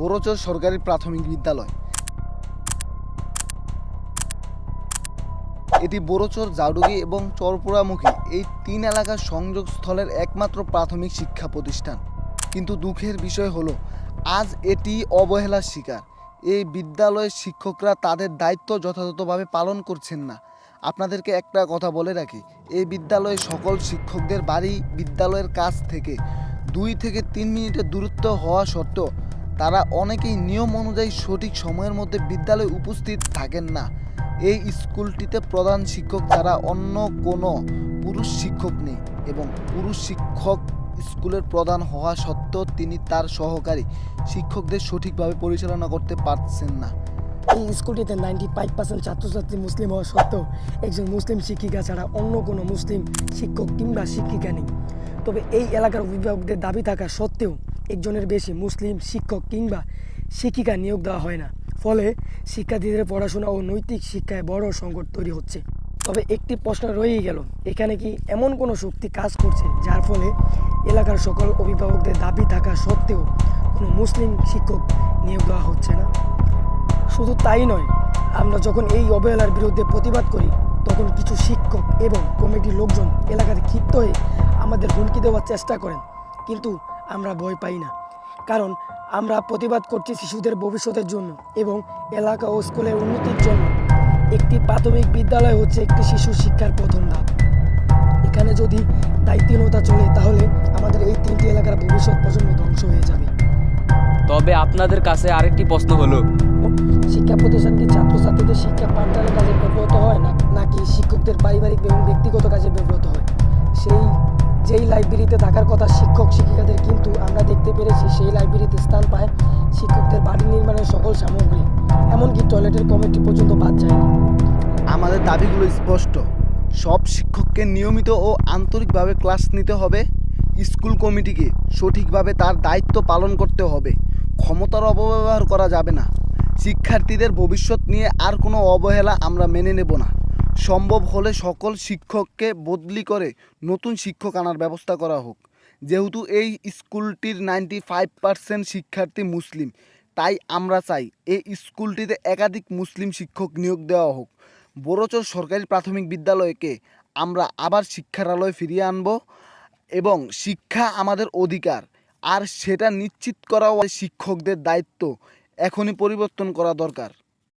বড়চর সরকারি প্রাথমিক বিদ্যালয়। এটি বড়চর জাউডুগি এবং চরপুরামুখী এই তিন এলাকার সংযোগস্থলের একমাত্র প্রাথমিক শিক্ষা প্রতিষ্ঠান। কিন্তু দুঃখের বিষয় হলো, আজ এটি অবহেলার শিকার। এই বিদ্যালয়ের শিক্ষকরা তাদের দায়িত্ব যথাযথভাবে পালন করছেন না। আপনাদেরকে একটা কথা বলে রাখি, এই বিদ্যালয়ে সকল শিক্ষকদের বাড়ি বিদ্যালয়ের কাছ থেকে দুই থেকে তিন মিনিটের দূরত্ব হওয়া সত্ত্বেও তারা অনেকেই নিয়ম অনুযায়ী সঠিক সময়ের মধ্যে বিদ্যালয়ে উপস্থিত থাকেন না। এই স্কুলটিতে প্রধান শিক্ষক ছাড়া অন্য কোনো পুরুষ শিক্ষক নেই এবং পুরুষ শিক্ষক স্কুলের প্রধান হওয়া সত্ত্বেও তিনি তার সহকারী শিক্ষকদের সঠিকভাবে পরিচালনা করতে পারছেন না। এই স্কুলটিতে নাইনটি ফাইভ পার্সেন্ট ছাত্রছাত্রী মুসলিম হওয়া সত্ত্বেও একজন মুসলিম শিক্ষিকা ছাড়া অন্য কোনো মুসলিম শিক্ষক কিংবা শিক্ষিকা নেই। তবে এই এলাকার অভিভাবকদের দাবি থাকা সত্ত্বেও একজনের বেশি মুসলিম, শিক্ষক কিংবা শিক্ষিকা নিয়োগ দেওয়া হয় না। ফলে শিক্ষার্থীদের পড়াশোনা ও নৈতিক শিক্ষায় বড় সংকট তৈরি হচ্ছে। তবে একটি প্রশ্ন রয়েই গেল, এখানে কি এমন কোনো শক্তি কাজ করছে যার ফলে এলাকার সকল অভিভাবকদের দাবি থাকা সত্ত্বেও কোনো মুসলিম শিক্ষক নিয়োগ দেওয়া হচ্ছে না? শুধু তাই নয়, আমরা যখন এই অবহেলার বিরুদ্ধে প্রতিবাদ করি, তখন কিছু শিক্ষক এবং কমিটির লোকজন এলাকাতে ক্ষিপ্ত হয়ে আমাদের হুমকি দেওয়ার চেষ্টা করেন। কিন্তু আমরা ভয় পাই না। কারণ আমরা প্রতিবাদ করছি শিশুদের ভবিষ্যতের জন্য এবং এলাকা ও স্কুলের উন্নতির জন্য। একটি প্রাথমিক বিদ্যালয় হচ্ছে একটি শিশু শিক্ষার প্রথম ধাপ। এখানে যদি দায়িত্বহীনতা চলে তাহলে আমাদের এই তিনটি এলাকার ভবিষ্যৎ প্রজন্ম ধ্বংস হয়ে যাবে। তবে আপনাদের কাছে আরেকটি প্রশ্ন হলো শিক্ষা প্রতিষ্ঠান কি ছাত্রছাত্রীদের শিক্ষা পাঠদানের কাজে ব্যবহৃত হয় না? লাইব্রেরিতে থাকার কথা শিক্ষক, শিক্ষিকাদের কিন্তু আমরা দেখতে পেরেছি সেই লাইব্রেরিতে স্থান পায় শিক্ষকদের বাড়ি নির্মাণের সকল সামগ্রী। এমনকি টয়লেটের কমিটি পর্যন্ত বাদ যায়নি আমাদের দাবিগুলো স্পষ্ট। সব শিক্ষককে নিয়মিত ও আন্তরিকভাবে ক্লাস নিতে হবে। স্কুল কমিটিকে সঠিকভাবে তার দায়িত্ব পালন করতে হবে। ক্ষমতার অপব্যবহার করা যাবে না। শিক্ষার্থীদের ভবিষ্যৎ নিয়ে আর কোনো অবহেলা আমরা মেনে নেব না। সম্ভব হলে সকল শিক্ষককে বদলি করে নতুন শিক্ষক আনার ব্যবস্থা করা হোক। যেহেতু এই স্কুলটির নাইনটি ফাইভ পার্সেন্ট শিক্ষার্থী মুসলিম, তাই আমরা চাই এই স্কুলটিতে একাধিক মুসলিম শিক্ষক নিয়োগ দেওয়া হোক। বড়চর সরকারি প্রাথমিক বিদ্যালয়কে আমরা আবার শিক্ষার আলোয় ফিরিয়ে আনব এবং শিক্ষা আমাদের অধিকার, আর সেটা নিশ্চিত করাও শিক্ষকদের দায়িত্ব। এখনই পরিবর্তন করা দরকার।